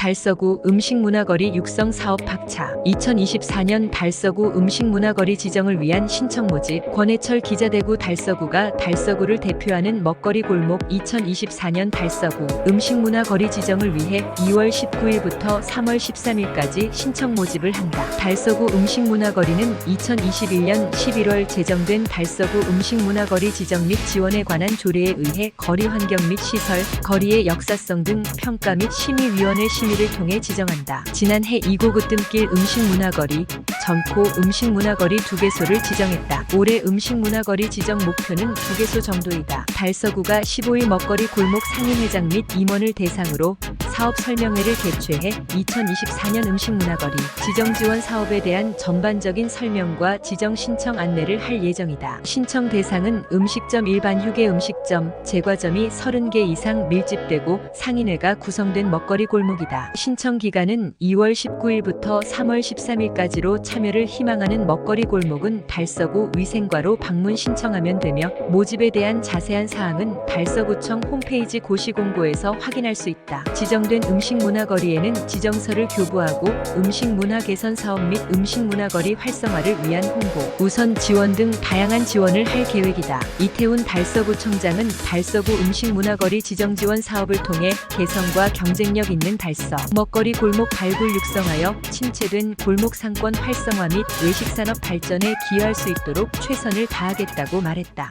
달서구 음식문화거리 육성 사업 박차. 2024년 달서구 음식문화거리 지정을 위한 신청 모집. 권해철 기자 대구 달서구가 달서구를 대표하는 먹거리 골목. 2024년 달서구 음식문화거리 지정을 위해 2월 19일부터 3월 13일까지 신청 모집을 한다. 달서구 음식문화거리는 2021년 11월 제정된 달서구 음식문화거리 지정 및 지원에 관한 조례에 의해 거리 환경 및 시설, 거리의 역사성 등 평가 및 심의위원회 심의 를 통해 지정한다. 지난해 이고구 뜸길 음식문화거리, 점포 음식문화거리 두 개소를 지정했다. 올해 음식문화거리 지정 목표는 두 개소 정도이다. 달서구가 15일 먹거리 골목 상인회장 및 임원을 대상으로 사업 설명회를 개최해 2024년 음식문화거리 지정 지원 사업에 대한 전반적인 설명과 지정 신청 안내를 할 예정이다. 신청 대상은 음식점 일반 휴게 음식점, 제과점이 30개 이상 밀집되고 상인회가 구성된 먹거리 골목이다. 신청 기간은 2월 19일부터 3월 13일까지로 참여를 희망하는 먹거리 골목은 달서구 위생과로 방문 신청하면 되며 모집에 대한 자세한 사항은 달서구청 홈페이지 고시공고에서 확인할 수 있다. 지정 된 음식문화거리에는 지정서를 교부하고 음식문화 개선 사업 및 음식문화거리 활성화를 위한 홍보, 우선 지원 등 다양한 지원을 할 계획이다. 이태훈 달서구청장은 달서구 음식문화거리 지정 지원 사업을 통해 개성과 경쟁력 있는 달서 먹거리 골목 발굴 육성하여 침체된 골목 상권 활성화 및 외식산업 발전에 기여할 수 있도록 최선을 다하겠다고 말했다.